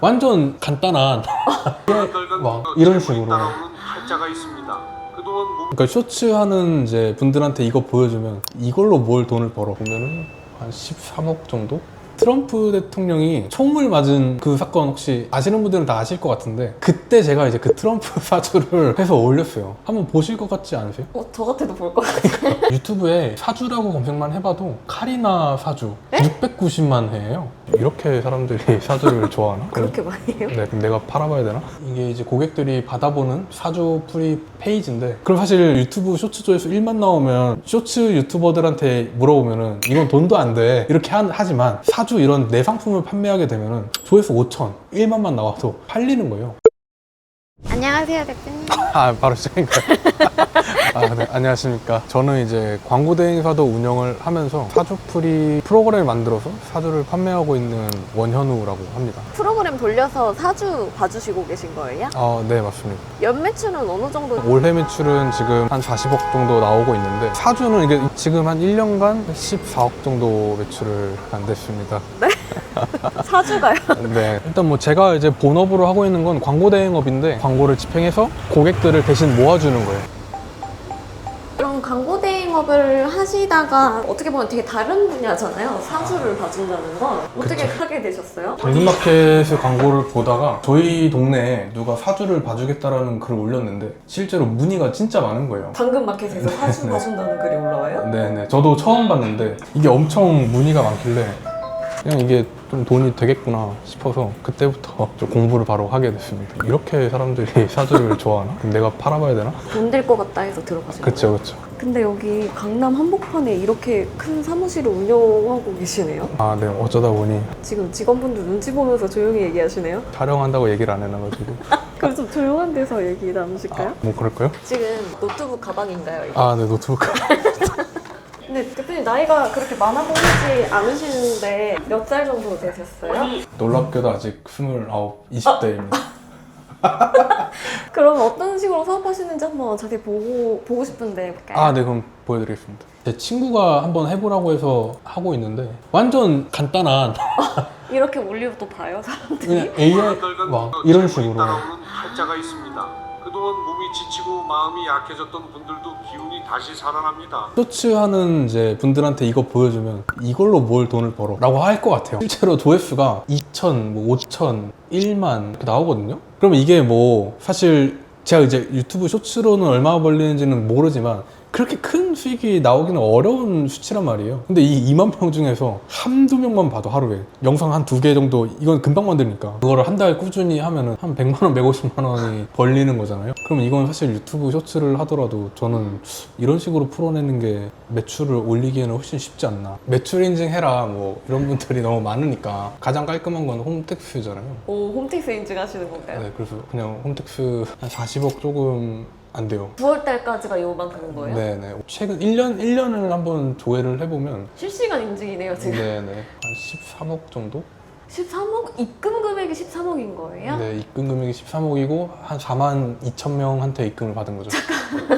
완전 간단한 막 이런 식으로. 팔자가 있습니다. 그동안 몸 그러니까 쇼츠 하는 이제 분들한테 이거 보여주면 이걸로 뭘 돈을 벌어 보면은 한 13억 정도? 트럼프 대통령이 총을 맞은 그 사건 혹시 아시는 분들은 다 아실 것 같은데 그때 제가 이제 그 트럼프 사주를 해서 올렸어요. 한번 보실 것 같지 않으세요? 어, 저 같아도 볼 것 같아요. 유튜브에 사주라고 검색만 해봐도 카리나 사주 690만 회예요. 이렇게 사람들이 사주를 좋아하나? 그렇게 많이 해요? 네, 그럼 내가 팔아봐야 되나? 이게 이제 고객들이 받아보는 사주 프리 페이지인데 그럼 사실 유튜브 쇼츠 조회수 1만 나오면 쇼츠 유튜버들한테 물어보면은 이건 돈도 안 돼 이렇게 한- 하지만 사주 이런 내 상품을 판매하게 되면은 조회수 5천 1만만 나와도 팔리는 거예요. 안녕하세요, 대표님. 아 바로 시작인가요? 아, 네, 안녕하십니까. 저는 이제 광고 대행사도 운영을 하면서 사주 프리 프로그램을 만들어서 사주를 판매하고 있는 원현우라고 합니다. 프로그램 돌려서 사주 봐주시고 계신 거예요? 아, 네, 맞습니다. 연 매출은 어느 정도? 올해 매출은 지금 한 40억 정도 나오고 있는데 사주는 이게 지금 한 1년간 14억 정도 매출을 안 됐습니다. 사주가요? 네. 일단 뭐 제가 이제 본업으로 하고 있는 건 광고 대행업인데 광고를 집행해서 고객들을 대신 모아주는 거예요. 그럼 광고 대행업을 하시다가 어떻게 보면 되게 다른 분야잖아요. 사주를 봐준다는 건 어떻게. 하게 되셨어요? 당근마켓의 광고를 보다가 저희 동네에 누가 사주를 봐주겠다라는 글을 올렸는데 실제로 문의가 진짜 많은 거예요. 당근마켓에서 사주 네. 봐준다는 글이 올라와요? 네네. 저도 처음 봤는데 이게 엄청 문의가 많길래 그냥 이게 좀 돈이 되겠구나 싶어서 그때부터 좀 공부를 바로 하게 됐습니다. 이렇게 사람들이 사주를 좋아하나? 그럼 내가 팔아봐야 되나? 돈 될 것 같다 해서 들어가신 거예요? 그쵸, 그쵸. 근데 여기 강남 한복판에 이렇게 큰 사무실을 운영하고 계시네요? 아, 네. 어쩌다 보니 지금 직원분들 눈치 보면서 조용히 얘기하시네요? 촬영한다고 얘기를 안 해놔가지고. 그럼 좀 조용한 데서 얘기 나누실까요? 아, 뭐 그럴까요? 지금 노트북 가방인가요? 이거? 아, 네. 노트북. 근데 대표님 나이가 그렇게 많아 보이지 않으시는데 몇 살 정도 되셨어요? 놀랍게도 아직 29, 20대입니다. 그럼 어떤 식으로 사업하시는지 한번 자세히 보고, 보고 싶은데 볼까요? 아, 네, 그럼 보여드리겠습니다. 제 친구가 한번 해보라고 해서 하고 있는데 완전 간단한 이렇게 올리고 또 봐요 사람들이? 그냥 AI 막 이런 식으로 따라오는 팔자가 있습니다. 그동안 몸이 지치고 마음이 약해졌던 분들도 기운이 다시 살아납니다. 쇼츠 하는 이제 분들한테 이거 보여주면 이걸로 뭘 돈을 벌어 라고 할 것 같아요. 실제로 조회수가 2천, 뭐 5천, 1만 이렇게 나오거든요. 그러면 이게 뭐 사실 제가 이제 유튜브 쇼츠로는 얼마 벌리는지는 모르지만 그렇게 큰 수익이 나오기는 어려운 수치란 말이에요. 근데 이 2만 명 중에서 한두 명만 봐도 하루에 영상 한 두 개 정도 이건 금방 만드니까 그거를 한 달 꾸준히 하면은 한 100만 원, 150만 원이 벌리는 거잖아요. 그럼 이건 사실 유튜브 쇼츠를 하더라도 저는 이런 식으로 풀어내는 게 매출을 올리기에는 훨씬 쉽지 않나. 매출 인증해라 뭐 이런 분들이 너무 많으니까 가장 깔끔한 건 홈택스잖아요. 오 홈택스 인증하시는 건가요? 네, 그래서 그냥 홈택스 한 40억 조금 안 돼요. 9월 달까지가 요만큼인 거예요? 네네. 최근 1년, 1년을 한번 조회를 해보면 실시간 인증이네요 지금 네네. 한 13억 정도? 13억? 입금 금액이 13억인 거예요? 네, 입금 금액이 13억이고 한 4만 2천 명한테 입금을 받은 거죠.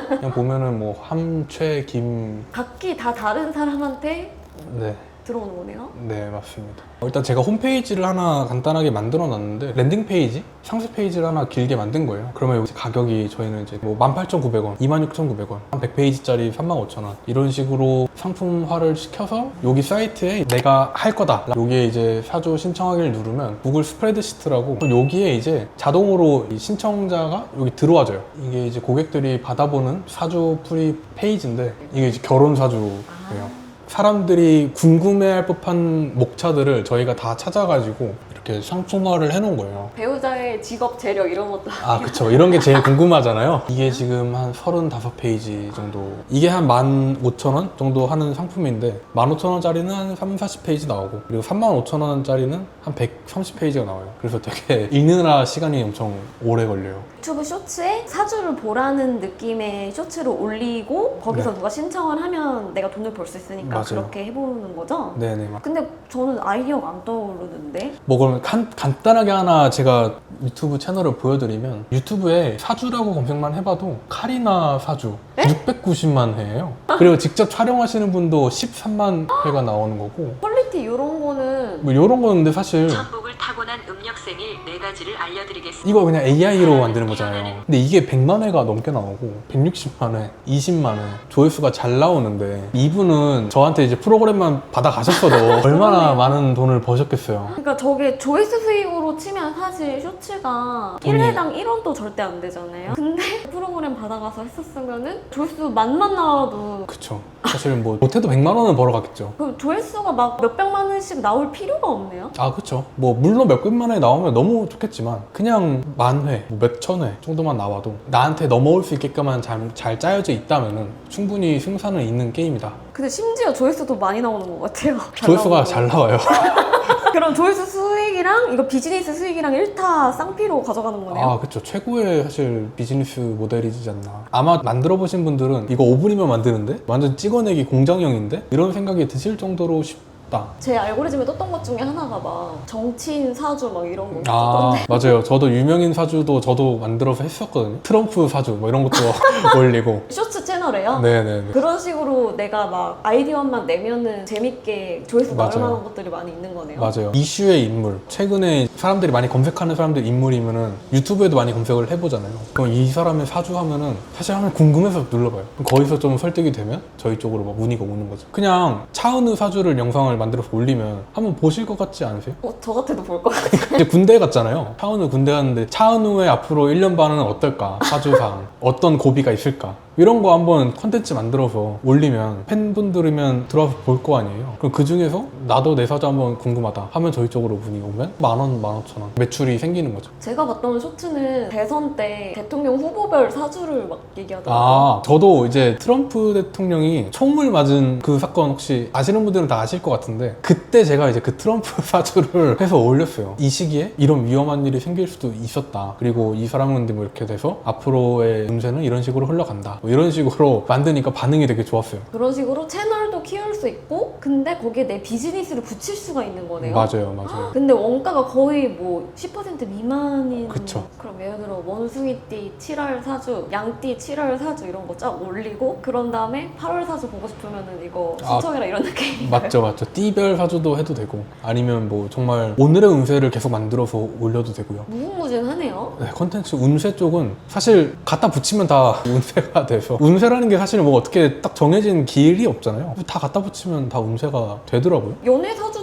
그냥 보면은 뭐 함 최, 김, 각기 다 다른 사람한테 네. 들어오는 거네요? 네, 맞습니다. 어, 일단 제가 홈페이지를 하나 간단하게 만들어 놨는데 랜딩 페이지, 상세 페이지를 하나 길게 만든 거예요. 그러면 여기 가격이 저희는 이제 뭐 18,900원, 26,900원, 한 100페이지짜리 35,000원 이런 식으로 상품화를 시켜서 여기 사이트에 내가 할 거다. 여기에 이제 사주 신청하기를 누르면 구글 스프레드시트라고 여기에 이제 자동으로 이 신청자가 여기 들어와줘요. 이게 이제 고객들이 받아보는 사주 프리 페이지인데 이게 이제 결혼 사주예요. 사람들이 궁금해할 법한 목차들을 저희가 다 찾아가지고 이렇게 상품화를 해놓은 거예요. 배우자의 직업 재력 이런 것도 아, 그쵸. 이런 게 제일 궁금하잖아요. 이게 지금 한 35페이지 정도. 이게 한 15,000원 정도 하는 상품인데, 15,000원짜리는 한 3, 40페이지 나오고, 그리고 35,000원짜리는 한 130페이지가 나와요. 그래서 되게 읽느라 시간이 엄청 오래 걸려요. 유튜브 쇼츠에 사주를 보라는 느낌의 쇼츠를 올리고 거기서 네. 누가 신청을 하면 내가 돈을 벌 수 있으니까 맞아요. 그렇게 해보는 거죠? 네네. 막. 근데 저는 아이디어가 안 떠오르는데 뭐 그러면 간, 간단하게 하나 제가 유튜브 채널을 보여드리면 유튜브에 사주라고 검색만 해봐도 카리나 사주 네? 690만 회예요. 그리고 직접 촬영하시는 분도 13만 회가 나오는 거고 퀄리티 이런 거는 뭐 이런 거는데 사실 전복을 타고난 음력 학생일 네 가지를 알려드리겠습니다. 이거 그냥 AI로 만드는 거잖아요. 근데 이게 100만 회가 넘게 나오고 160만 회, 20만 회 조회수가 잘 나오는데 이분은 저한테 이제 프로그램만 받아 가셨어도 얼마나 많은 돈을 버셨겠어요. 그러니까 저게 조회수 수익으로 치면 사실 쇼츠가 돈이- 1회당 1원도 절대 안 되잖아요. 근데 프로그램 받아가서 했었으면은 조회수 만만 나와도 그쵸. 사실 뭐 못해도 100만 원은 벌어갔겠죠. 그 조회수가 막 몇백만 원씩 나올 필요가 없네요. 아, 그쵸. 뭐, 물론 몇백만 회 나오면 너무 좋겠지만, 그냥 만 회, 뭐 몇천 회 정도만 나와도 나한테 넘어올 수 있게끔만 잘, 잘 짜여져 있다면은 충분히 승산은 있는 게임이다. 근데 심지어 조회수도 많이 나오는 것 같아요. 잘 조회수가 나오는 잘 거. 나와요. 그럼 조회수 수익이랑 이거 비즈니스 수익이랑 1타 쌍피로 가져가는 거네요. 아, 그쵸. 최고의 사실 비즈니스 모델이지 않나. 아마 만들어 보신 분들은 이거 5분이면 만드는데? 완전 찍어내기 공장형인데? 이런 생각이 드실 정도로 쉽 다. 제 알고리즘에 떴던 것 중에 하나가 막 정치인 사주 막 이런 거 아, 있었던데 맞아요. 저도 유명인 사주도 저도 만들어서 했었거든요. 트럼프 사주 뭐 이런 것도 올리고. 쇼츠 채널에요. 네네네. 그런 식으로 내가 막 아이디어만 내면은 재밌게 조회수 나올 맞아요. 만한 것들이 많이 있는 거네요. 맞아요. 이슈의 인물. 최근에 사람들이 많이 검색하는 사람들 인물이면은 유튜브에도 많이 검색을 해보잖아요. 그럼 이 사람의 사주 하면은 사실 하면 궁금해서 눌러봐요. 그럼 거기서 좀 설득이 되면 저희 쪽으로 막 문의가 오는 거죠. 그냥 차은우 사주를 영상을 만들어서 올리면 한번 보실 것 같지 않으세요? 어, 저 같아도 볼 것 같아요. 이제 군대 갔잖아요. 차은우 군대 갔는데 차은우의 앞으로 1년 반은 어떨까? 사주상. 어떤 고비가 있을까? 이런 거 한번 컨텐츠 만들어서 올리면 팬분들이면 들어와서 볼 거 아니에요. 그럼 그 중에서 나도 내 사주 한번 궁금하다 하면 저희 쪽으로 문의 오면 만 원, 만 오천 원 매출이 생기는 거죠. 제가 봤던 쇼츠는 대선 때 대통령 후보별 사주를 막 얘기하더라고요. 아, 저도 이제 트럼프 대통령이 총을 맞은 그 사건 혹시 아시는 분들은 다 아실 것 같은데 그때 제가 이제 그 트럼프 사주를 해서 올렸어요. 이 시기에 이런 위험한 일이 생길 수도 있었다. 그리고 이 사람은 뭐 이렇게 돼서 앞으로의 운세는 이런 식으로 흘러간다. 뭐 이런 식으로 만드니까 반응이 되게 좋았어요. 그런 식으로 채널도 키울 수 있고 근데 거기에 내 비즈니스를 붙일 수가 있는 거네요. 맞아요, 맞아요. 근데 원가가 거의 뭐 10% 미만인 그쵸. 그럼 예를 들어 원숭이띠 7월 사주, 양띠 7월 사주 이런 거 쫙 올리고 그런 다음에 8월 사주 보고 싶으면은 이거 아, 신청해라 이런 느낌. 맞죠, 맞죠. 띠별 사주도 해도 되고 아니면 뭐 정말 오늘의 운세를 계속 만들어서 올려도 되고요. 무궁무진하네요. 네, 컨텐츠 운세 쪽은 사실 갖다 붙이면 다 운세가 돼서 운세라는 게 사실 뭐 어떻게 딱 정해진 길이 없잖아요. 다 갖다 붙이면 다 운세가 되더라고요. 연애 사주도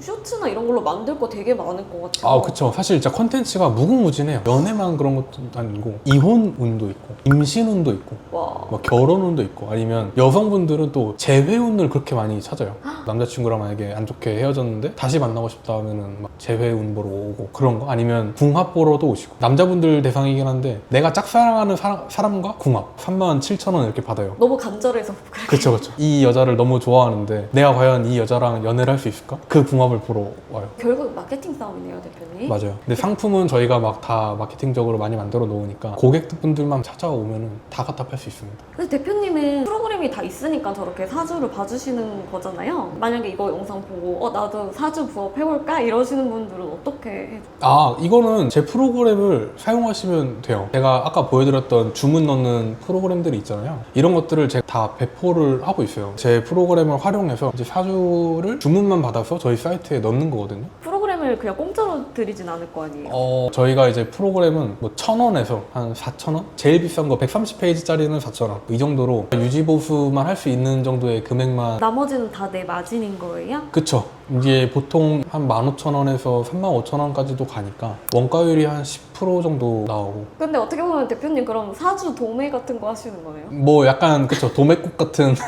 쇼츠나 이런 걸로 만들 거 되게 많을 것 같아요. 아, 그쵸. 사실 진짜 컨텐츠가 무궁무진해요. 연애만 그런 것도 아니고 이혼 운도 있고 임신 운도 있고 와. 뭐 결혼 운도 있고 아니면 여성분들은 또 재회 운을 그렇게 많이 찾아요. 남자친구랑 만약에 안 좋게 헤어졌는데 다시 만나고 싶다 하면은 막 재회 운 보러 오고 그런 거 아니면 궁합 보러도 오시고 남자분들 대상이긴 한데 내가 짝사랑하는 사람, 사람과 궁합 3만 7천 원 이렇게 받아요. 너무 간절해서 그래. 그쵸 그쵸 이 여자를 너무 좋아하는데 내가 과연 이 여자랑 연애를 할 수 있을까? 그 궁합 을 보러 와요. 결국 마케팅 싸움이네요, 대표님. 맞아요. 근데 상품은 저희가 막 다 마케팅적으로 많이 만들어 놓으니까 고객분들만 찾아오면은 다 갖다 팔 수 있습니다. 근데 대표님은 프로그램이 다 있으니까 저렇게 사주를 봐주시는 거잖아요. 만약에 이거 영상 보고 어 나도 사주 부업 해볼까? 이러시는 분들은 어떻게 해줘? 아 이거는 제 프로그램을 사용하시면 돼요. 제가 아까 보여드렸던 주문 넣는 프로그램들이 있잖아요. 이런 것들을 제가 다 배포를 하고 있어요. 제 프로그램을 활용해서 이제 사주를 주문만 받아서 저희 사이트 에 넣는 거거든요 프로그램을 그냥 공짜로 드리진 않을 거 아니에요. 어, 저희가 이제 프로그램은 뭐 1,000원에서 한 4,000원? 제일 비싼 거 130페이지짜리는 4,000원. 이 정도로 유지보수만 할 수 있는 정도의 금액만. 나머지는 다 내 마진인 거예요? 그쵸. 이게 보통 한 15,000원에서 35,000원까지도 가니까 원가율이 한 10% 정도 나오고. 근데 어떻게 보면 대표님 그럼 사주 도매 같은 거 하시는 거네요? 뭐 약간, 그쵸. 도매국 같은.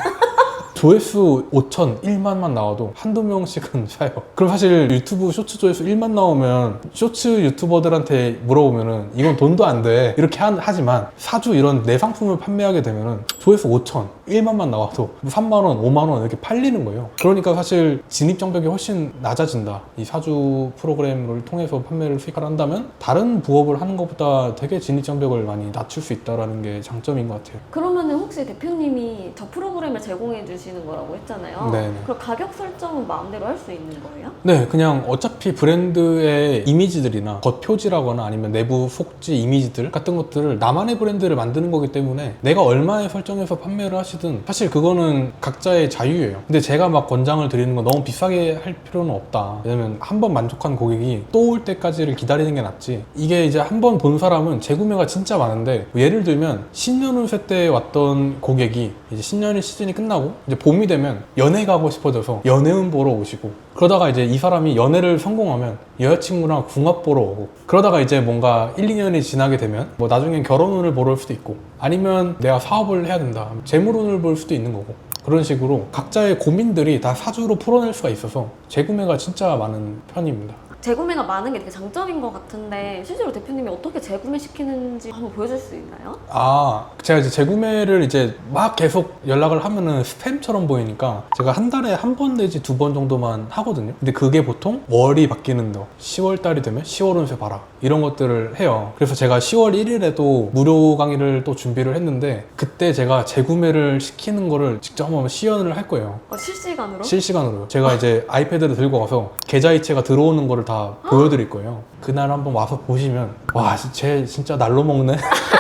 조회수 5천, 1만만 나와도 한두 명씩은 사요. 그럼 사실 유튜브 쇼츠 조회수 1만 나오면 쇼츠 유튜버들한테 물어보면은 이건 돈도 안 돼. 이렇게 하, 하지만 사주 이런 내 상품을 판매하게 되면은 조회수 5천, 1만만 나와도 3만원, 5만원 이렇게 팔리는 거예요. 그러니까 사실 진입장벽이 훨씬 낮아진다. 이 사주 프로그램을 통해서 판매를 수익을 한다면 다른 부업을 하는 것보다 되게 진입장벽을 많이 낮출 수 있다는 게 장점인 것 같아요. 그러면은 혹시 대표님이 저 프로그램을 제공해 주신 버시는 거라고 했잖아요. 네네. 그럼 가격 설정은 마음대로 할 수 있는 거예요? 네, 그냥 어차피 브랜드의 이미지들이나 겉표지라거나 아니면 내부 속지 이미지들 같은 것들을 나만의 브랜드를 만드는 거기 때문에 내가 얼마에 설정해서 판매를 하시든 사실 그거는 각자의 자유예요. 근데 제가 막 권장을 드리는 건 너무 비싸게 할 필요는 없다. 왜냐면 한 번 만족한 고객이 또 올 때까지를 기다리는 게 낫지. 이게 이제 한 번 본 사람은 재구매가 진짜 많은데 뭐 예를 들면 신년 운세 때 왔던 고객이 이제 신년의 시즌이 끝나고 이제 봄이 되면 연애 가고 싶어져서 연애운 보러 오시고 그러다가 이제 이 사람이 연애를 성공하면 여자친구랑 궁합 보러 오고 그러다가 이제 뭔가 1, 2년이 지나게 되면 뭐 나중엔 결혼운을 보러 올 수도 있고 아니면 내가 사업을 해야 된다 재물운을 볼 수도 있는 거고 그런 식으로 각자의 고민들이 다 사주로 풀어낼 수가 있어서 재구매가 진짜 많은 편입니다. 재구매가 많은 게 되게 장점인 것 같은데 실제로 대표님이 어떻게 재구매 시키는지 한번 보여줄 수 있나요? 아, 제가 이제 재구매를 이제 막 계속 연락을 하면은 스팸처럼 보이니까 제가 한 달에 한 번 내지 두 번 정도만 하거든요. 근데 그게 보통 월이 바뀌는 거. 10월 달이 되면 10월 운세 봐라. 이런 것들을 해요. 그래서 제가 10월 1일에도 무료 강의를 또 준비를 했는데 그때 제가 재구매를 시키는 거를 직접 한번 시연을 할 거예요. 어, 실시간으로? 실시간으로요. 제가 이제 아이패드를 들고 와서 계좌이체가 들어오는 거를 다 보여드릴 거예요. 그날 한번 와서 보시면 와, 쟤 진짜 날로 먹네.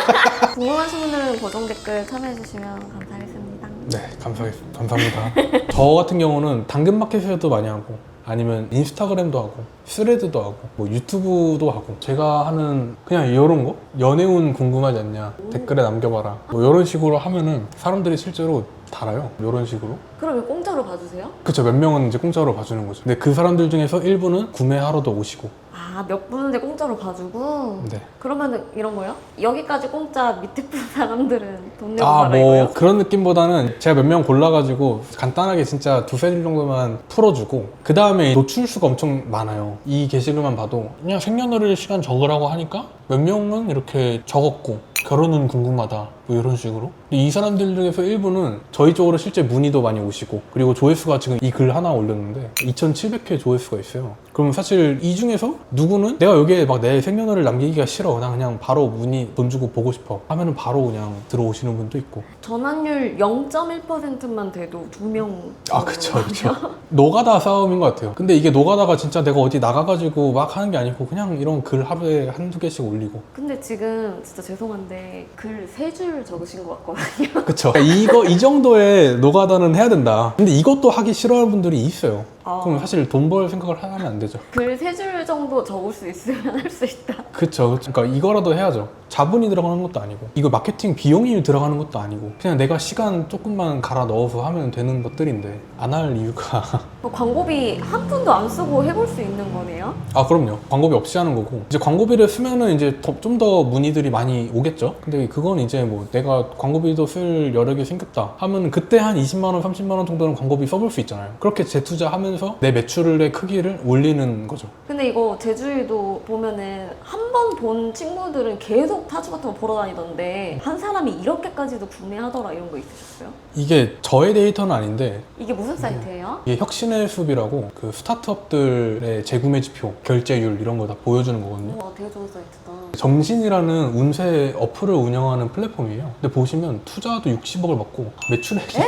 궁금하신 분들은 고정 댓글 참여해주시면 감사하겠습니다. 네, 감사하겠습니다. 감사합니다. 저 같은 경우는 당근마켓에서도 많이 하고 아니면 인스타그램도 하고 스레드도 하고 뭐 유튜브도 하고 제가 하는 그냥 이런 거 연애운 궁금하지 않냐 댓글에 남겨봐라 뭐 이런 식으로 하면은 사람들이 실제로 달아요 이런 식으로 이거 공짜로 봐주세요? 그쵸 몇 명은 이제 공짜로 봐주는 거죠 근데 그 사람들 중에서 일부는 구매하러도 오시고 아, 몇 분인데 공짜로 봐주고? 네. 그러면은 이런 거요? 여기까지 공짜 밑에 분 사람들은 돈 내고 아, 봐라 뭐 이거요? 그런 느낌보다는 제가 몇 명 골라가지고 간단하게 진짜 두세 줄 정도만 풀어주고 그 다음에 노출수가 엄청 많아요. 이 게시글만 봐도 그냥 생년월일 시간 적으라고 하니까 몇 명은 이렇게 적었고 결혼은 궁금하다 뭐 이런 식으로 근데 이 사람들 중에서 일부는 저희 쪽으로 실제 문의도 많이 오시고 그리고 조회수가 지금 이 글 하나 올렸는데 2,700회 조회수가 있어요. 그럼 사실 이 중에서 누구는 내가 여기에 막 내 생년월일 남기기가 싫어 나 그냥 바로 문의 돈 주고 보고 싶어 하면은 바로 그냥 들어오시는 분도 있고 전환율 0.1%만 돼도 두 명. 아, 그쵸, 그쵸. 노가다 싸움인 것 같아요. 근데 이게 노가다가 진짜 내가 어디 나가가지고 막 하는 게 아니고 그냥 이런 글 하루에 한두 개씩 올리고. 근데 지금 진짜 죄송한데 글 세 줄 적으신 것 같거든요. 그쵸. 그러니까 이거, 이 정도의 노가다는 해야 된다. 근데 이것도 하기 싫어하는 분들이 있어요. 아. 그럼 사실 돈 벌 생각을 하면 안 되죠. 글 세 줄 정도 적을 수 있으면 할 수 있다. 그쵸. 그러니까 이거라도 해야죠. 자본이 들어가는 것도 아니고, 이거 마케팅 비용이 들어가는 것도 아니고, 그냥 내가 시간 조금만 갈아 넣어서 하면 되는 것들인데, 안 할 이유가. 뭐 광고비 한 푼도 안 쓰고 해볼 수 있는 거네요. 아 그럼요 광고비 없이 하는 거고 이제 광고비를 쓰면은 이제 좀 더 문의들이 많이 오겠죠 근데 그건 이제 뭐 내가 광고비도 쓸 여력이 생겼다 하면 그때 한 20만 원 30만 원 정도는 광고비 써볼 수 있잖아요 그렇게 재투자하면서 내 매출의 크기를 올리는 거죠 근데 이거 제주에도 보면은 한 번 본 친구들은 계속 타주 같은 거 보러 다니던데 한 사람이 이렇게까지도 구매하더라 이런 거 있으셨어요? 이게 저의 데이터는 아닌데 이게 무슨 사이트예요? 이게 혁신의 숲이라고 그 스타트업들의 재구매 지표 결제율 이런 거 다 보여주는 거거든요 와 되게 좋은 사이트다. 정신이라는 운세 어플을 운영하는 플랫폼이에요. 근데 보시면 투자도 60억을 받고 매출액이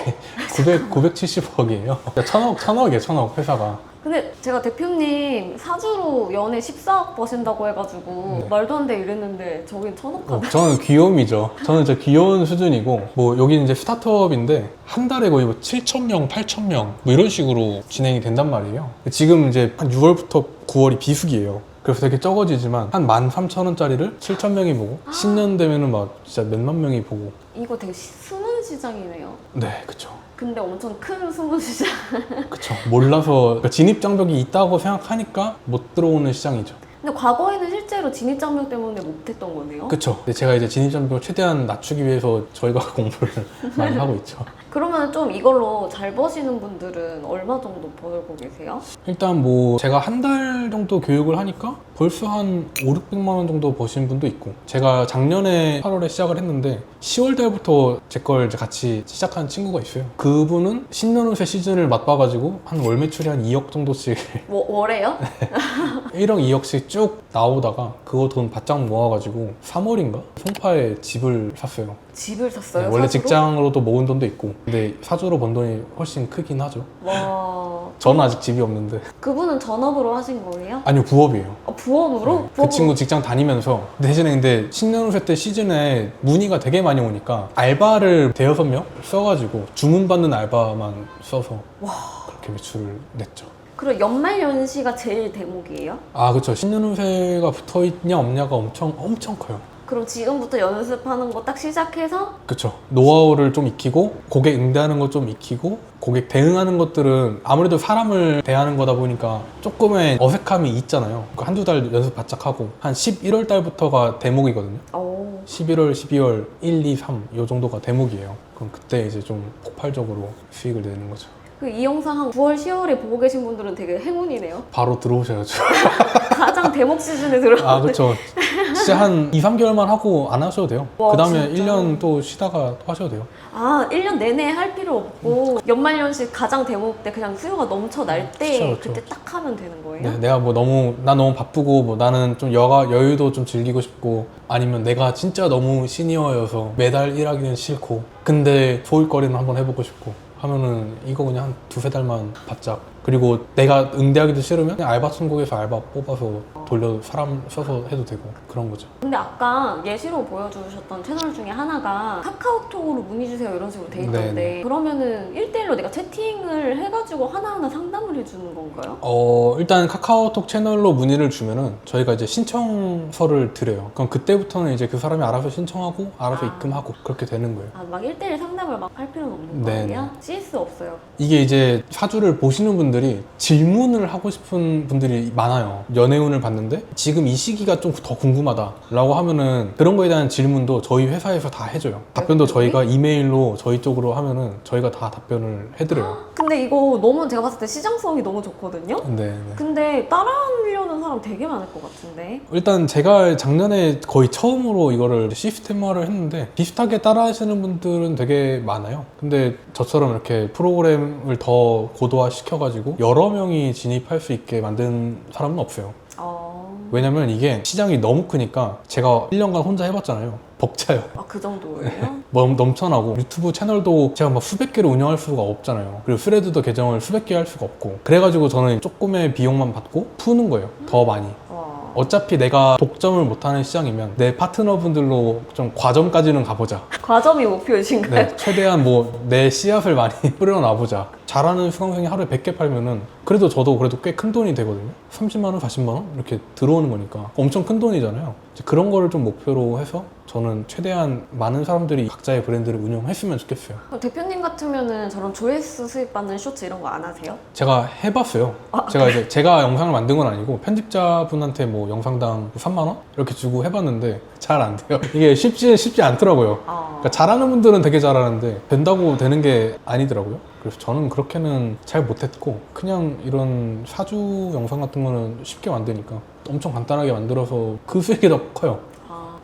900, 970억이에요. 그러니까 천억, 천억이에요, 천억 회사가. 근데 제가 대표님 사주로 연애 14억 버신다고 해가지고 네. 말도 안 돼 이랬는데 저긴 천억 어. 저는 귀요미죠. 저는 진짜 귀여운 수준이고 뭐 여기는 이제 스타트업인데 한 달에 거의 뭐 7천 명, 8천 명뭐 이런 식으로 진행이 된단 말이에요. 지금 이제 한 6월부터 9월이 비수기예요. 그래서 되게 적어지지만 한 13,000원짜리를 7천 명이 보고 10년 되면은 막 진짜 몇만 명이 보고 이거 되게 시- 숨은 시장이네요. 네, 그쵸. 근데 엄청 큰 숨은 시장. 그쵸. 몰라서 그러니까 진입 장벽이 있다고 생각하니까 못 들어오는 시장이죠. 근데 과거에는 실제로 진입 장벽 때문에 못했던 거네요. 그쵸. 근데 제가 이제 진입 장벽을 최대한 낮추기 위해서 저희가 공부를 많이 하고 있죠. 그러면 좀 이걸로 잘 버시는 분들은 얼마 정도 벌고 계세요? 일단 뭐 제가 한 달 정도 교육을 하니까 벌써 한 5, 600만 원 정도 버신 분도 있고 제가 작년에 8월에 시작을 했는데 10월 달부터 제 걸 같이 시작한 친구가 있어요. 그분은 신년운세 시즌을 맛봐가지고 한 월 매출이 한 2억 정도씩 뭐, 월에요? 1억, 2억씩 쭉 나오다가 그거 돈 바짝 모아가지고 3월인가? 송파에 집을 샀어요. 집을 샀어요. 네, 원래 사주로? 직장으로도 모은 돈도 있고 근데 사주로 번 돈이 훨씬 크긴 하죠. 와. 저는 아직 집이 없는데 그분은 전업으로 하신 거예요? 아니요 부업이에요. 아, 부업으로? 네, 그 부업으로? 친구 직장 다니면서 대신에 근데 신년우세 때 시즌에 문의가 되게 많이 오니까 알바를 대여섯 명 써가지고 주문받는 알바만 써서 그렇게 매출을 냈죠. 그럼 연말연시가 제일 대목이에요? 아 그렇죠. 신년우세가 붙어있냐 없냐가 엄청 엄청 커요. 그럼 지금부터 연습하는 거 딱 시작해서 그렇죠. 노하우를 좀 익히고 고객 응대하는 거좀 익히고 고객 대응하는 것들은 아무래도 사람을 대하는 거다 보니까 조금의 어색함이 있잖아요. 그 한두 달 연습 바짝 하고 한 11월 달부터가 대목이거든요. 오. 11월, 12월 1, 2, 3이 정도가 대목이에요. 그럼 그때 이제 좀 폭발적으로 수익을 내는 거죠. 그 이 영상 한 9월, 10월에 보고 계신 분들은 되게 행운이네요. 바로 들어오셔야죠. 가장 대목 시즌에 들어. 아 그렇죠. 진짜 한 2, 3개월만 하고 안 하셔도 돼요. 와, 그 다음에 진짜? 1년 또 쉬다가 또 하셔도 돼요. 아, 1년 내내 할 필요 없고 연말연시 가장 대목 때 그냥 수요가 넘쳐 날 때 그쵸, 그쵸. 그때 딱 하면 되는 거예요? 네, 내가 뭐 너무 나 너무 바쁘고 뭐 나는 좀 여가 여유도 좀 즐기고 싶고 아니면 내가 진짜 너무 시니어여서 매달 일하기는 싫고 근데 소일거리는 한번 해보고 싶고 하면은 이거 그냥 한 두세 달만 바짝 그리고 내가 응대하기도 싫으면 그냥 알바 천국에서 알바 뽑아서 돌려 사람 써서 해도 되고 그런 거죠. 근데 아까 예시로 보여주셨던 채널 중에 하나가 카카오톡으로 문의 주세요 이런 식으로 돼 있던데 네네. 그러면은 1대1로 내가 채팅을 해가지고 하나하나 상담을 해주는 건가요? 어 일단 카카오톡 채널로 문의를 주면은 저희가 이제 신청서를 드려요. 그럼 그때부터는 이제 그 사람이 알아서 신청하고 알아서 아. 입금하고 그렇게 되는 거예요. 아, 막 1대1 상담을 막 할 필요는 없는 네네. 거예요? CS 없어요. 이게 이제 사주를 보시는 분들이 질문을 하고 싶은 분들이 많아요. 연애운을 봤는데 지금 이 시기가 좀 더 궁금하다라고 하면은 그런 거에 대한 질문도 저희 회사에서 다 해줘요. 답변도 네. 저희가 이메일로 저희 쪽으로 하면은 저희가 다 답변을 해드려요. 근데 이거 너무 제가 봤을 때 시장성이 너무 좋거든요? 네. 네. 근데 따라하려는 사람 되게 많을 것 같은데 일단 제가 작년에 거의 처음으로 이거를 시스템화를 했는데 비슷하게 따라 하시는 분들은 되게 많아요. 근데 저처럼 이렇게 프로그램을 더 고도화 시켜가지고 여러 명이 진입할 수 있게 만든 사람은 없어요. 어... 왜냐면 이게 시장이 너무 크니까 제가 1년간 혼자 해봤잖아요. 벅차요. 아, 그 정도예요? 너무 넘쳐나고 유튜브 채널도 제가 막 수백 개를 운영할 수가 없잖아요. 그리고 스레드도 계정을 수백 개 할 수가 없고 그래가지고 저는 조금의 비용만 받고 푸는 거예요. 더 많이. 와... 어차피 내가 독점을 못하는 시장이면 내 파트너분들로 좀 과점까지는 가보자. 과점이 목표이신가요? 네, 최대한 뭐 내 씨앗을 많이 뿌려놔보자. 잘하는 수강생이 하루에 100개 팔면은 그래도 저도 그래도 꽤 큰 돈이 되거든요. 30만 원, 40만 원 이렇게 들어오는 거니까 엄청 큰 돈이잖아요. 이제 그런 거를 좀 목표로 해서 저는 최대한 많은 사람들이 각자의 브랜드를 운영했으면 좋겠어요. 그럼 대표님 같으면은 저런 조회수 수익 받는 쇼츠 이런 거 안 하세요? 제가 해봤어요. 제가 이제 제가 영상을 만든 건 아니고 편집자분한테 뭐 영상당 3만 원 이렇게 주고 해봤는데 잘 안 돼요. 이게 쉽지 쉽지 않더라고요. 아... 그러니까 잘하는 분들은 되게 잘하는데 된다고 되는 게 아니더라고요. 그래서 저는 그렇게는 잘 못했고 그냥 이런 사주 영상 같은 거는 쉽게 만드니까 엄청 간단하게 만들어서 그 수익이 더 커요.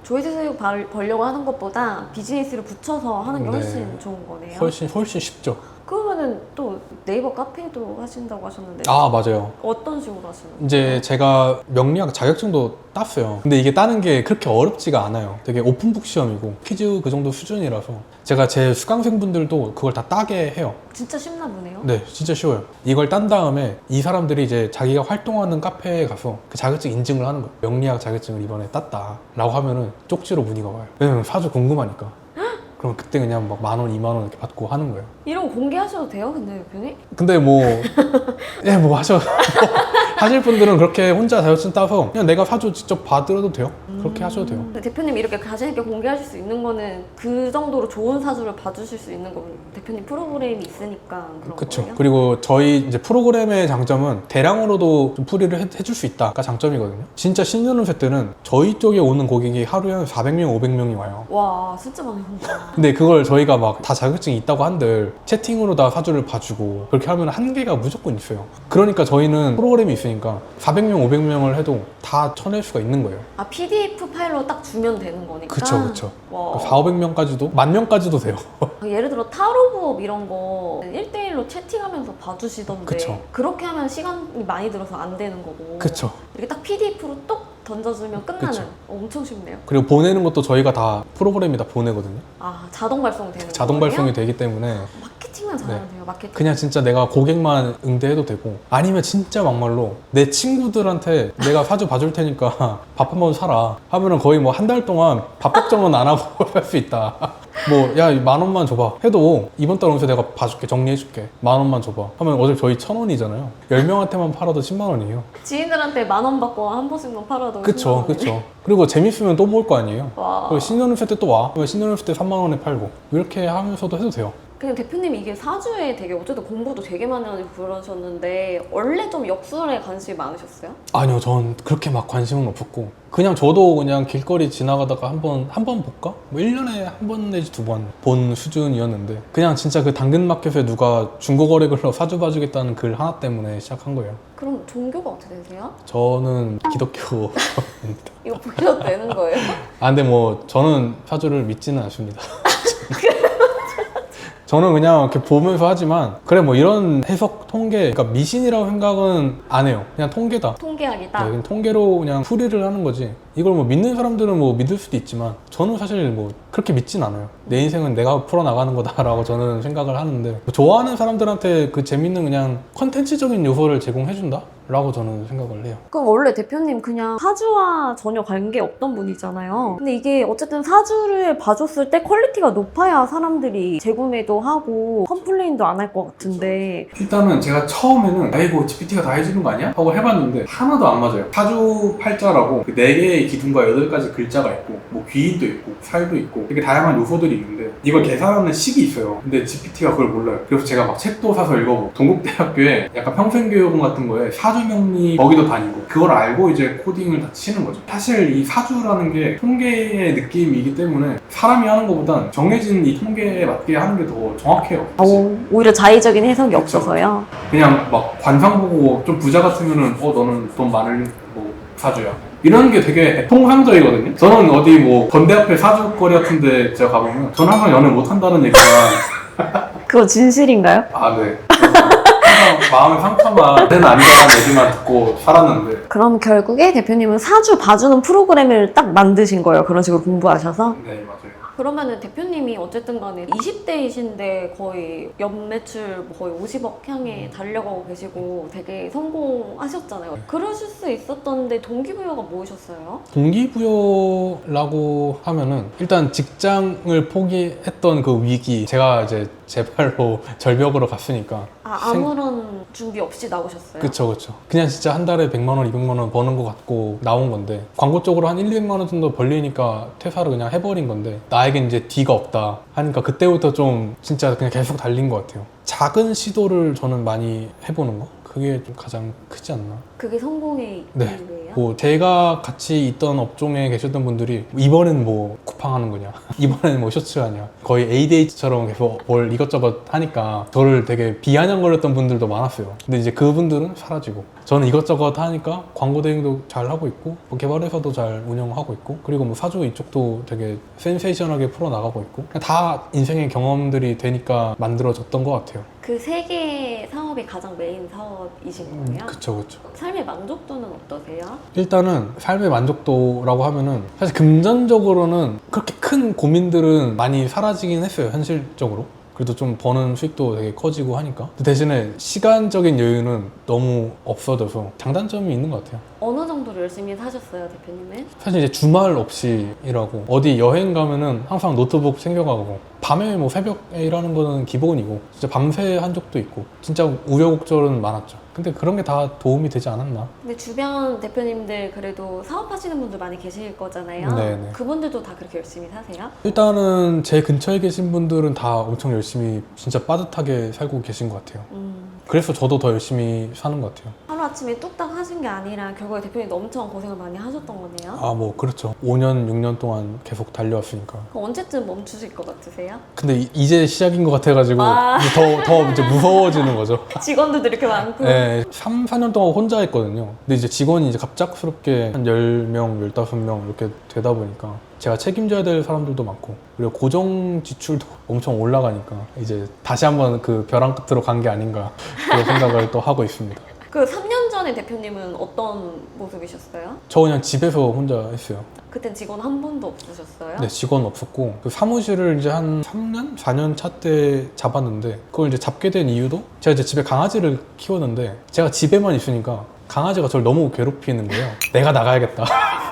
아, 조회수 수익 벌- 벌려고 하는 것보다 비즈니스를 붙여서 하는 게 네. 훨씬 좋은 거네요. 훨씬 훨씬 쉽죠. 그러면은 또 네이버 카페도 하신다고 하셨는데 아 맞아요. 어떤 식으로 하시는? 이제 제가 명리학 자격증도 땄어요. 근데 이게 따는 게 그렇게 어렵지가 않아요. 되게 오픈북 시험이고 퀴즈 그 정도 수준이라서 제가 제 수강생분들도 그걸 다 따게 해요. 진짜 쉽나 보네요. 네, 진짜 쉬워요. 이걸 딴 다음에 이 사람들이 이제 자기가 활동하는 카페에 가서 그 자격증 인증을 하는 거예요. 명리학 자격증을 이번에 땄다라고 하면은 쪽지로 문의가 와요. 왜냐면 사주 궁금하니까. 그럼 그때 그냥 막 만 원, 이만 원 이렇게 받고 하는 거예요. 이런 거 공개하셔도 돼요, 근데 대표님? 근데 뭐, 예, 뭐 하셔. 뭐 하실 분들은 그렇게 혼자 자격증 따서 그냥 내가 사주 직접 받으러도 돼요. 그렇게 하셔도 돼요. 근데 대표님 이렇게 자신 있게 공개하실 수 있는 거는 그 정도로 좋은 사주를 봐주실 수 있는 건 대표님 프로그램이 있으니까 그런 그쵸. 거예요? 그리고 저희 이제 프로그램의 장점은 대량으로도 좀 풀이를 해, 해줄 수 있다가 장점이거든요. 진짜 신년운세 때는 저희 쪽에 오는 고객이 하루에 한 400명, 500명이 와요. 와 진짜 많이 온다. 근데 그걸 저희가 막 다 자격증이 있다고 한들 채팅으로 다 사주를 봐주고 그렇게 하면 한계가 무조건 있어요. 그러니까 저희는 프로그램이 있으니까 400명, 500명을 해도 다 쳐낼 수가 있는 거예요. 아 PDF 파일로 딱 주면 되는 거니까. 그쵸, 그쵸. 와. 4, 500명까지도 만 명까지도 돼요. 예를 들어 타로 부업 이런 거 1대1로 채팅하면서 봐주시던데 그쵸. 그렇게 하면 시간이 많이 들어서 안 되는 거고 그쵸. 이렇게 딱 PDF로 똑 던져주면 끝나는 그쵸. 엄청 쉽네요. 그리고 보내는 것도 저희가 다 프로그램이 다 보내거든요. 아 자동 발송되는 자동 거예요? 발송이 되기 때문에 마케팅만 잘하면 네. 돼요. 마케팅. 그냥 진짜 내가 고객만 응대해도 되고 아니면 진짜 막말로 내 친구들한테 내가 사주 봐줄 테니까 밥 한 번 사라 하면은 거의 뭐 한 달 동안 밥 걱정은 안 하고 할 수 있다 뭐 야 만 원만 줘봐. 해도 이번 달 오면서 내가 봐줄게. 정리해줄게. 만 원만 줘봐. 하면 어차피 저희 천 원이잖아요. 열 명한테만 팔아도 10만 원이에요. 지인들한테 만 원 받고 한 번씩만 팔아도 그쵸 10만 원이네. 그쵸 그리고 재밌으면 또 모을 거 아니에요. 와. 그리고 신혼여행 때 또 와. 신혼여행 때 3만 원에 팔고. 이렇게 하면서도 해도 돼요 그냥 대표님이 이게 사주에 되게 어쨌든 공부도 되게 많이 하시고 그러셨는데 원래 좀 역술에 관심이 많으셨어요? 아니요, 전 그렇게 막 관심은 없었고 그냥 저도 그냥 길거리 지나가다가 한번 한 번 볼까? 뭐 1년에 한 번 내지 두 번 본 수준이었는데 그냥 진짜 그 당근마켓에 누가 중고거래 글로 사주 봐주겠다는 글 하나 때문에 시작한 거예요. 그럼 종교가 어떻게 되세요? 저는 기독교. 이거 보셔도 되는 거예요? 아 근데 뭐 저는 사주를 믿지는 않습니다. 저는 그냥 이렇게 보면서 하지만 그래 뭐 이런 해석 통계 그러니까 미신이라고 생각은 안 해요. 그냥 통계다. 통계학이다. 네, 그냥 통계로 그냥 풀이를 하는 거지. 이걸 뭐 믿는 사람들은 뭐 믿을 수도 있지만 저는 사실 뭐 그렇게 믿진 않아요. 내 인생은 내가 풀어 나가는 거다라고 저는 생각을 하는데 뭐 좋아하는 사람들한테 그 재밌는 그냥 컨텐츠적인 요소를 제공해 준다 라고 저는 생각을 해요. 그럼 원래 대표님 그냥 사주와 전혀 관계 없던 분이잖아요. 근데 이게 어쨌든 사주를 봐줬을 때 퀄리티가 높아야 사람들이 재구매도 하고 컴플레인도 안 할 것 같은데 일단은 제가 처음에는 아이고 GPT가 다 해주는 거 아니야? 하고 해봤는데 하나도 안 맞아요. 사주 팔자라고 그네 개의 기둥과 여덟 가지 글자가 있고 뭐 귀인도 있고 살도 있고 되게 다양한 요소들이 있는데 이걸 계산하는 식이 있어요. 근데 GPT가 그걸 몰라요. 그래서 제가 막 책도 사서 읽어보고 동국대학교에 약간 평생교육원 같은 거에 사주 명리 거기도 다니고 그걸 알고 이제 코딩을 다 치는 거죠. 사실 이 사주라는 게 통계의 느낌이기 때문에 사람이 하는 것보단 정해진 이 통계에 맞게 하는 게 더 정확해요. 오, 오히려 자의적인 해석이 그쵸. 없어서요. 그냥 막 관상 보고 좀 부자 같으면은 어 너는 돈 많을 뭐 사주야 이런 게 되게 통상적이거든요 저는 어디 뭐 건대 앞에 사주거리 같은데 제가 가보면 저는 항상 연애 못 한다는 얘기가 그거 진실인가요? 아네 항상 마음의 상처만 는 아니다라는 얘기만 듣고 살았는데 그럼 결국에 대표님은 사주 봐주는 프로그램을 딱 만드신 거예요. 그런 식으로 공부하셔서? 네 맞아요 그러면은 대표님이 어쨌든 간에 20대이신데 거의 연매출 거의 50억 향해 달려가고 계시고 되게 성공하셨잖아요. 그러실 수 있었던데 동기부여가 뭐셨어요? 동기부여라고 하면은 일단 직장을 포기했던 그 위기 제가 이제 제 발로 절벽으로 갔으니까 아, 생- 아무런 준비 없이 나오셨어요? 그쵸 그쵸 그냥 진짜 한 달에 100만 원 200만 원 버는 것 같고 나온 건데 광고 쪽으로 한 1, 200만 원 정도 벌리니까 퇴사를 그냥 해버린 건데 나 에겐 이제 D가 없다 하니까 그때부터 좀 진짜 그냥 계속 달린 것 같아요. 작은 시도를 저는 많이 해보는 거 그게 좀 가장 크지 않나? 그게 성공의 네. 이유예요? 뭐 제가 같이 있던 업종에 계셨던 분들이 이번엔 뭐 쿠팡하는 거냐? 이번엔 뭐 쇼츠 하냐? 거의 ADH처럼 계속 뭘 이것저것 하니까 저를 되게 비아냥거렸던 분들도 많았어요. 근데 이제 그분들은 사라지고. 저는 이것저것 하니까 광고 대행도 잘 하고 있고 뭐 개발 회사도 잘 운영하고 있고 그리고 뭐 사주 이쪽도 되게 센세이션하게 풀어 나가고 있고 그냥 다 인생의 경험들이 되니까 만들어졌던 것 같아요 그 세 개의 사업이 가장 메인 사업이신 거예요? 그쵸 그쵸 삶의 만족도는 어떠세요? 일단은 삶의 만족도라고 하면은 사실 금전적으로는 그렇게 큰 고민들은 많이 사라지긴 했어요 현실적으로 그래도 좀 버는 수익도 되게 커지고 하니까 대신에 시간적인 여유는 너무 없어져서 장단점이 있는 것 같아요 어느 정도 로 열심히 사셨어요, 대표님은? 사실 이제 주말 없이 일하고 어디 여행 가면은 항상 노트북 챙겨가고 밤에 뭐 새벽에 일하는 거는 기본이고 진짜 밤새 한 적도 있고 진짜 우여곡절은 많았죠 근데 그런 게 다 도움이 되지 않았나 근데 주변 대표님들 그래도 사업하시는 분들 많이 계실 거잖아요. 네네. 그분들도 다 그렇게 열심히 사세요? 일단은 제 근처에 계신 분들은 다 엄청 열심히 진짜 빠듯하게 살고 계신 것 같아요. 음, 그래서 저도 더 열심히 사는 것 같아요. 하루아침에 뚝딱 하신 게 아니라 결국에 대표님도 엄청 고생을 많이 하셨던 거네요. 아, 뭐, 그렇죠. 5년, 6년 동안 계속 달려왔으니까. 그럼 언제쯤 멈추실 것 같으세요? 근데 이- 이제 시작인 것 같아가지고 아. 이제 더, 더 이제 무서워지는 거죠. 직원들도 이렇게 많고. 네, 3, 4년 동안 혼자 했거든요. 근데 이제 직원이 이제 갑작스럽게 한 10명, 15명 이렇게 되다 보니까 제가 책임져야 될 사람들도 많고 그리고 고정 지출도 엄청 올라가니까 이제 다시 한번 그 벼랑 끝으로 간 게 아닌가 그런 생각을 또 하고 있습니다. 그 3년 전에 대표님은 어떤 모습이셨어요? 저 그냥 집에서 혼자 했어요. 그땐 직원 한 분도 없으셨어요? 네, 직원 없었고 그 사무실을 이제 한 3년, 4년 차 때 잡았는데 그걸 이제 잡게 된 이유도 제가 이제 집에 강아지를 키우는데 제가 집에만 있으니까 강아지가 저를 너무 괴롭히는 거예요. 내가 나가야겠다.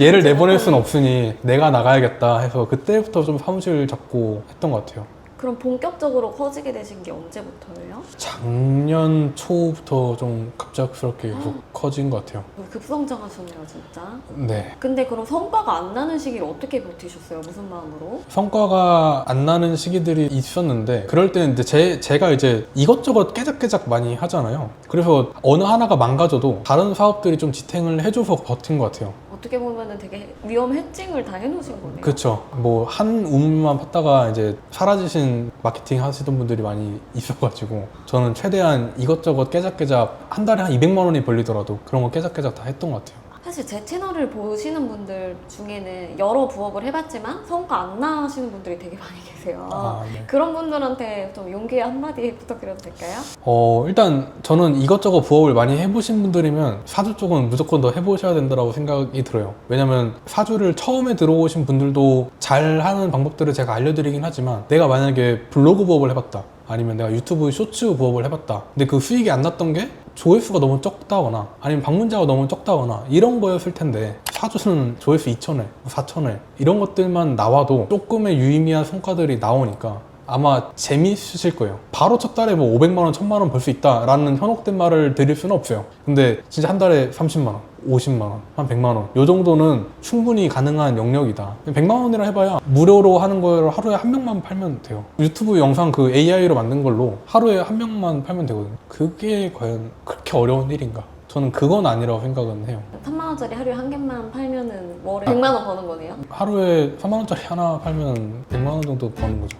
얘를 내보낼 순 없으니 내가 나가야겠다 해서 그때부터 좀 사무실 잡고 했던 것 같아요. 그럼 본격적으로 커지게 되신 게 언제부터예요? 작년 초부터 좀 갑작스럽게 계속 커진 것 같아요. 급성장하셨네요, 진짜. 네. 근데 그럼 성과가 안 나는 시기를 어떻게 버티셨어요? 무슨 마음으로? 성과가 안 나는 시기들이 있었는데 그럴 때는 이제 제, 제가 이제 이것저것 깨작깨작 많이 하잖아요. 그래서 어느 하나가 망가져도 다른 사업들이 좀 지탱을 해줘서 버틴 것 같아요. 어떻게 보면은 되게 위험 해칭을 다 해놓으신 거네요. 그렇죠. 뭐 한 우물만 팠다가 이제 사라지신 마케팅 하시던 분들이 많이 있어가지고 저는 최대한 이것저것 깨작깨작 한 달에 한 200만 원이 벌리더라도 그런 거 깨작깨작 다 했던 것 같아요. 사실 제 채널을 보시는 분들 중에는 여러 부업을 해봤지만 성과 안 나시는 분들이 되게 많이 계세요. 아, 네. 그런 분들한테 좀 용기의 한마디 부탁드려도 될까요? 어, 일단 저는 이것저것 부업을 많이 해보신 분들이면 사주 쪽은 무조건 더 해보셔야 된다고 생각이 들어요. 왜냐면 사주를 처음에 들어오신 분들도 잘 하는 방법들을 제가 알려드리긴 하지만 내가 만약에 블로그 부업을 해봤다. 아니면 내가 유튜브 쇼츠 부업을 해봤다. 근데 그 수익이 안 났던 게 조회수가 너무 적다거나 아니면 방문자가 너무 적다거나 이런 거였을 텐데 사주는 조회수 2천회, 4천회 이런 것들만 나와도 조금의 유의미한 성과들이 나오니까 아마 재미있으실 거예요. 바로 첫 달에 뭐 500만 원, 1000만 원 벌 수 있다라는 현혹된 말을 드릴 수는 없어요. 근데 진짜 한 달에 30만 원, 50만 원, 한 100만 원. 요 정도는 충분히 가능한 영역이다. 100만 원이라 해봐야 무료로 하는 걸 하루에 한 명만 팔면 돼요. 유튜브 영상 그 AI로 만든 걸로 하루에 한 명만 팔면 되거든요. 그게 과연 그렇게 어려운 일인가? 저는 그건 아니라고 생각은 해요. 3만 원짜리 하루에 한 개만 팔면은 월에 100만 원 버는 거네요. 하루에 3만 원짜리 하나 팔면 100만 원 정도 버는 거죠.